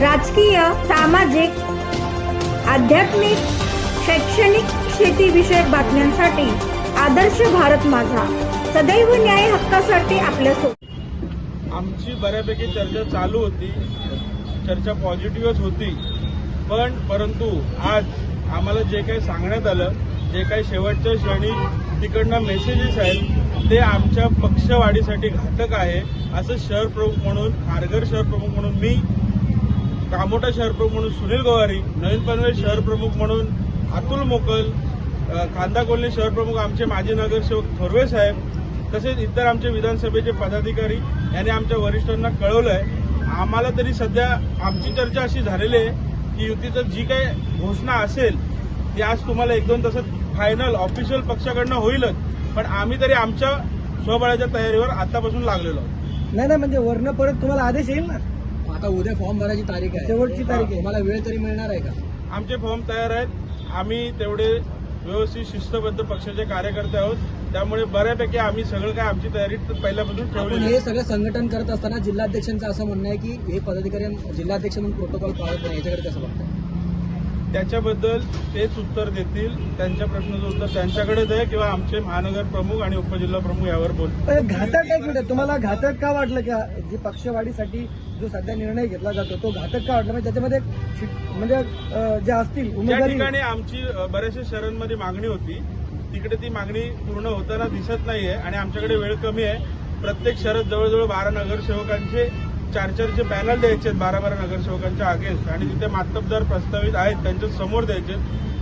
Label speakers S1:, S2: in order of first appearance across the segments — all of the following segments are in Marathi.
S1: राजकीय सामाजिक आध्यात्मिक शैक्षणिक शेतीविषयक बातम्यांसाठी आदर्श भारत माझा. सदैव न्याय हक्कासाठी आपल्यासोबत
S2: आमची बऱ्यापैकी चर्चा चालू होती. चर्चा पॉझिटिव्हच होती. पण परंतु आज आम्हाला जे काही सांगण्यात आलं जे काही शेवटच्या क्षणी तिकडनं मेसेजेस आहेत ते आमच्या पक्षवाढीसाठी घातक आहे असं शहर प्रमुख म्हणून खारघर शहर प्रमुख म्हणून मी कामोटा शहर प्रमुख म्हणून सुनील गोवारी नवीन पनवेल शहर प्रमुख म्हणून अतुल मोकल कांदा कोल्हे शहर प्रमुख आमचे माजी नगरसेवक थोरवे साहेब तसेच इतर आमचे विधानसभेचे पदाधिकारी यांनी आमच्या वरिष्ठांना कळवलं आहे आम्हाला तरी सध्या आमची चर्चा अशी झालेली आहे की युतीचं जी काही घोषणा असेल ती आज तुम्हाला एक दोन तासात फायनल ऑफिशियल पक्षाकडनं होईलच. पण आम्ही तरी आमच्या स्वबळाच्या तयारीवर आतापासून लागलेलो
S3: नाही नाही म्हणजे वर्ण परत तुम्हाला आदेश येईल ना?
S4: आता उद्या फॉर्म भरायची तारीख आहे.
S3: शेवटची तारीख आहे.
S4: तुम्हाला वेळ तरी मिळणार आहे का?
S2: आमचे फॉर्म तयार आहेत. आम्ही तेवढे व्यवस्थित शिस्तबद्ध पक्षाचे कार्यकर्ते आहोत. त्यामुळे बऱ्यापैकी आम्ही सगळं काय आमची तयारी पहिल्यापासून ठेवलेली
S4: हे. सगळं संघटन करत असताना जिल्हाध्यक्षांचं असं म्हणणं आहे की हे पदाधिकारी जिल्हाध्यक्ष म्हणून प्रोटोकॉल पाळत नाही. याच्याकडे कसं बघताय?
S2: त्याच्याबद्दल तेच उत्तर देतील. त्यांच्या प्रश्नाचं उत्तर त्यांच्याकडेच आहे किंवा आमचे महानगर प्रमुख आणि उपजिल्हा प्रमुख यावर बोल.
S3: घातक एक मिनिट तुम्हाला घातक का वाटलं की जी पक्षवाढीसाठी जो सध्या निर्णय घेतला जातो तो घातक का वाटला? म्हणजे त्याच्यामध्ये म्हणजे जे असतील उमेदवारी
S2: ठिकाणी आमची बऱ्याचशा शहरांमध्ये मागणी होती तिकडे ती मागणी पूर्ण होताना दिसत नाहीये आणि आमच्याकडे वेळ कमी आहे. प्रत्येक शहरात जवळजवळ बारा नगरसेवकांचे चार चारचे पॅनल द्यायचे आहेत बारा बारा नगरसेवकांच्या अगेन्स्ट आणि तिथे मातबदार प्रस्तावित आहेत त्यांच्यासमोर द्यायचे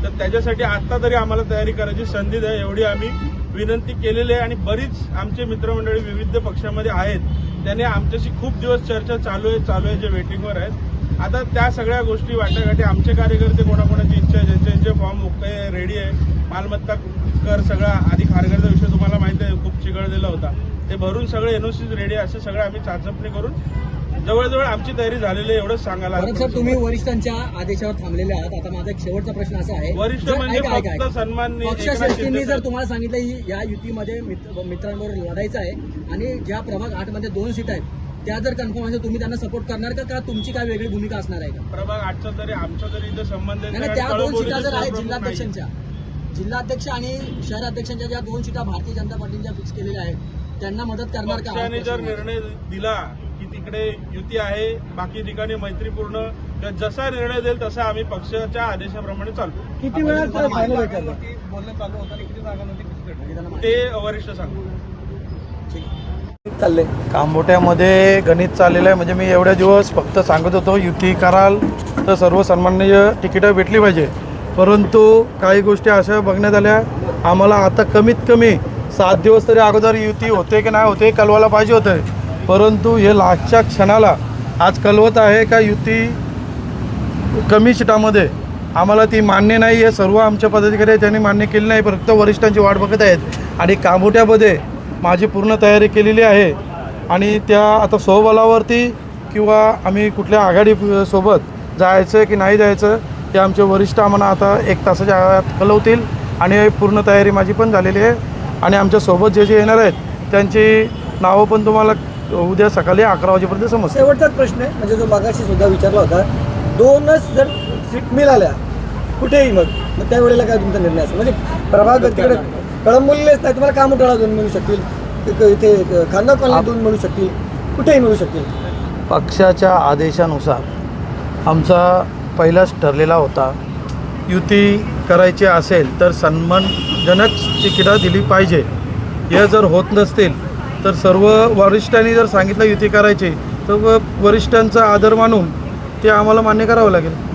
S2: तर त्याच्यासाठी आता तरी आम्हाला तयारी करायची संधी द्या एवढी आम्ही विनंती केलेली आहे. आणि बरीच आमचे मित्रमंडळी विविध पक्षामध्ये आहेत त्याने आमच्याशी खूप दिवस चर्चा चालू आहे चालू आहे जे वेटिंगवर आहेत. आता त्या सगळ्या गोष्टी वाटाघाटी आमचे कार्यकर्ते कोणाकोणाची इच्छा आहे ज्यांचे ज्यांचे फॉर्म मुक्त रेडी आहे मालमत्ता कर सगळा आधी खारघरचा विषय तुम्हाला माहिती आहे खूप चिघळलेला होता. ते भरून सगळे एनओसीज रेडी असं सगळं आम्ही चाचपणी करून जवळजवळ आमची तयारी झालेली आहे एवढंच सांगायला
S4: सर तुम्ही वरिष्ठांच्या आदेशावर थांबलेले आहात आता माझा एक शेवटचा प्रश्न असा आहे
S2: वरिष्ठ
S4: जर-
S2: म्हणजे
S4: ऐका, ऐका,
S2: फक्त
S4: ऐका.
S2: सन्माननीय एकनाथ
S4: पक्षश्रेष्ठींनी
S2: शिंदे
S4: जर. तुम्हाला सांगितलं की या युतीमध्ये मित्र- मित्रांबरोबर लढायचं आहे आणि ज्या प्रभाग आठमध्ये दोन सीट आहेत त्या जर कन्फर्म असेल तुम्ही त्यांना सपोर्ट करणार का का तुमची काय वेगळी भूमिका असणार आहे का
S2: प्रभाग आठचा तरी आमचा तरी इथं संबंध
S4: नाही त्या दोन सीटा जर आहेत. जिल्हाध्यक्षांच्या जिल्हाध्यक्ष आणि शहराध्यक्षांच्या ज्या दोन सीटा भारतीय जनता पार्टीच्या फिक्स केलेल्या आहेत त्यांना मदत करणार का?
S2: पक्षाने जर निर्णय दिला की तिकडे युती आहे बाकी ठिकाणी मैत्रीपूर्ण तर जसा निर्णय देईल तसा आम्ही पक्षाच्या आदेशाप्रमाणे चालतो
S3: किती वेळात फायनल भेटलं
S2: ते वरिष्ठ सांगतो
S3: चाललंय
S5: कांबोट्यामध्ये गणित चाललेलं आहे. म्हणजे मी एवढ्या दिवस फक्त सांगत होतो युती कराल तर सर्व सन्माननीय तिकीटं भेटली पाहिजे. परंतु काही गोष्टी अशा बघण्यात आल्या. आम्हाला आता कमीत कमी सात दिवस तरी अगोदर युती होते की नाही होते कळवायला पाहिजे होतं. परंतु हे लास्टच्या क्षणाला आज कळवत आहे का युती कमी सीटामध्ये आम्हाला ती मान्य नाही आहे सर्व आमच्या पदाधिकारी त्यांनी मान्य केली नाही फक्त वरिष्ठांची वाट बघत आहेत. आणि कांबोट्यामध्ये माझी पूर्ण तयारी केलेली आहे. आणि त्या आता स्वबलावरती किंवा आम्ही कुठल्या आघाडी सोबत जायचं की नाही जायचं ते आमचे वरिष्ठ आम्हाला आता एक तासाच्या आत कळवतील. आणि पूर्ण तयारी माझी पण झालेली आहे. आणि आमच्यासोबत जे जे येणार आहेत त्यांची नावं पण तुम्हाला उद्या सकाळी अकरा वाजेपर्यंत समजतील.
S3: शेवटचाच प्रश्न आहे. म्हणजे जो मागाशी सुद्धा विचारला होता दोनच जर सीट मिळाल्या कुठेही मग मग त्यावेळेला काय तुमचा निर्णय असेल? म्हणजे प्रभाग तिकडे कळंबोलीलेच नाही. तुम्हाला कामोठाळा दोन मिळू शकतील. इथे खांदा कॉलनी दोन मिळू शकतील. कुठेही मिळू शकतील.
S5: पक्षाच्या आदेशानुसार आमचा पहिलाच ठरलेला होता युती करायची असेल तर सन्मानजनक तिकिटं दिली पाहिजे. हे जर होत नसतील तर सर्व वरिष्ठांनी जर सांगितलं युती करायची तर व- वरिष्ठांचा आदर मानून ते आम्हाला मान्य करावं लागेल.